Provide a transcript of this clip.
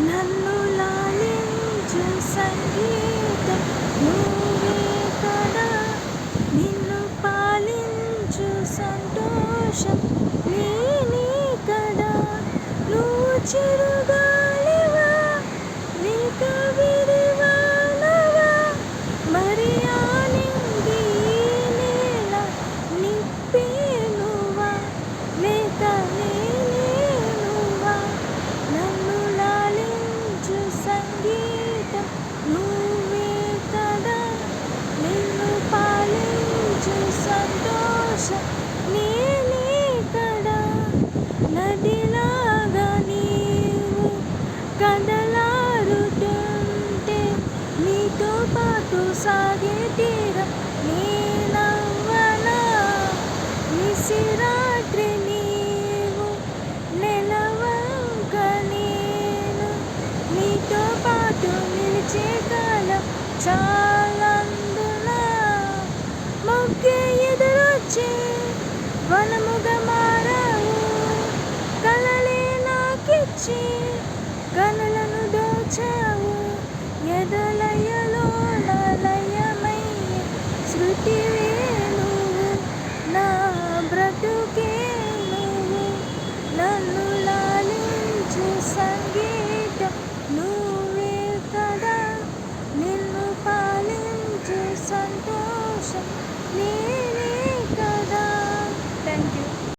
నన్ను లాలించు సంగీతం నువ్వే కదా నిన్ను పాలించు సంతోషం నేనే కదా? నువ్వు చిరుగాలివా సాగే తీరం నీ నవ్వన? నిసిరాత్రి నీవు నెలవగా నేను నీతో పాటు నిలిచే కాలం చాలందున మొగ్గే ఎదురొచ్చే వనముగా మారావు. కలలే నాకిచ్చే Here.